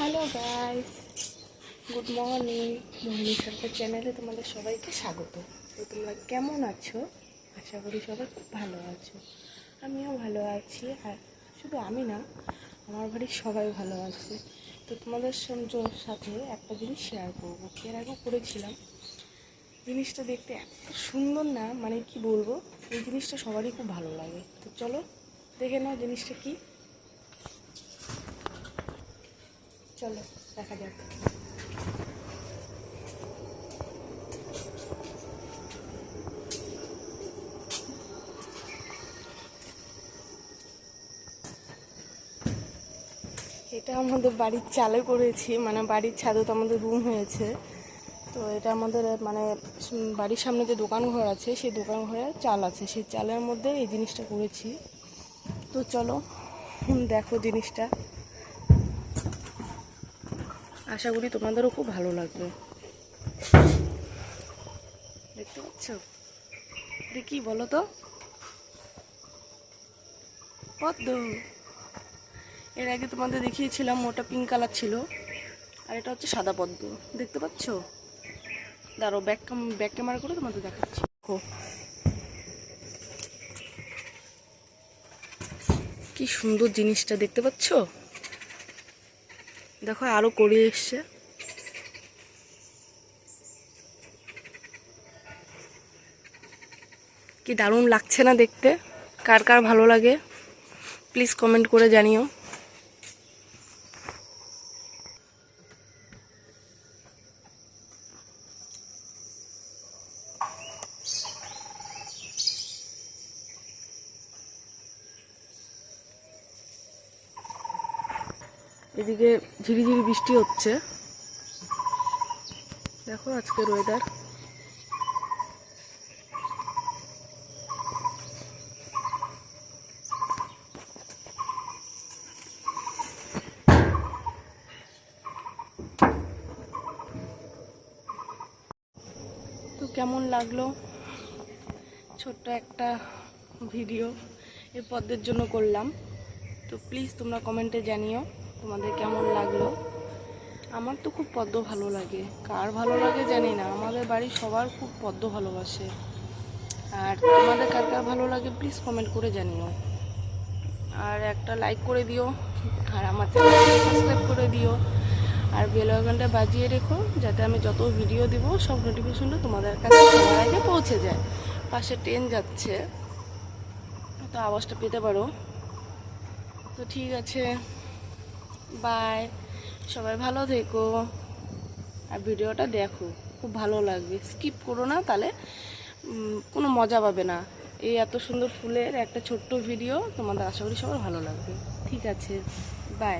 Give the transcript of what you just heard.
Hello guys, good morning. Mohini Sarkar চ্যানেলে তোমাদের সবাইকে স্বাগত। তো তোমরা কেমন আছো? আশা করি সবাই খুব ভালো আছো। আমিও ভালো আছি। আর শুধু আমি না, আমার বাড়ির সবাই ভালো আছে। তো তোমাদের সাথে একটা জিনিস শেয়ার করব। এর আগেও করেছিলাম। জিনিসটা দেখতে এত সুন্দর না মানে কি বলব? এই জিনিসটা সবারই খুব ভালো লাগে। তো চলো দেখে নাও জিনিসটা কি। চলো, দেখা যাক। এটা আমাদের বাড়ির চালে করেছি মানে বাড়ির ছাদে তো আমাদের রুম হয়েছে। তো এটা আমাদের মানে বাড়ির সামনে যে দোকান ঘর আছে, সেই দোকান ঘরে চাল আছে। সেই চালের মধ্যে এই জিনিসটা করেছি। তো চলো, দেখো জিনিসটা। আশা করি তোমাদেরও খুব ভালো লাগবে। দেখতে পাচ্ছ? এটা কি বলো তো? পদ্ম। এর আগে তোমাদের দেখিয়েছিলাম, ওটা পিঙ্ক কালার ছিল। আর এটা হচ্ছে সাদা পদ্ম। দেখতে পাচ্ছ? দাঁড়ো ব্যাক ব্যাক ক্যামেরা করে তোমাদের দেখাচ্ছি। দেখো। কি সুন্দর জিনিসটা, দেখতে পাচ্ছ? দেখো আরও করে এসছে। কি দারুণ লাগছে না দেখতে? কার কার ভালো লাগে? প্লিজ কমেন্ট করে জানিও। এদিকে ঝিরিঝিরি বৃষ্টি হচ্ছে। দেখো আজকের ওয়েদার তো কেমন লাগল? ছোট্ট একটা ভিডিও এই পদ্মের জন্য করলাম। তো প্লিজ তোমরা কমেন্টে জানিও। তোমাদের কেমন লাগল? আমার তো খুব পদ্ম ভালো লাগে। কার ভালো লাগে জানি না। আমাদের বাড়ির সবার খুব পদ্ম ভালোবাসে। আর তোমাদের কার কার ভালো লাগে প্লিজ কমেন্ট করে জানিও। আর একটা লাইক করে দিও। আর আমার চ্যানেলটা সাবস্ক্রাইব করে দিও। আর বেল আইকনটা বাজিয়ে রেখো, যাতে আমি যত ভিডিও দিব, সব নোটিফিকেশনটা তোমাদের কাছে সবার আগে পৌঁছে যায়। পাশে ট্রেন যাচ্ছে। তো আওয়াজটা পেতে পারো। তো ঠিক আছে। বাই সবাই ভালো থেকো। আর ভিডিওটা দেখো, খুব ভালো লাগবে। স্কিপ করো না তাহলে কোনো মজা পাবে না। এই এত সুন্দর ফুলের একটা ছোট্ট ভিডিও তোমাদের আশা করি সবার ভালো লাগবে। ঠিক আছে বাই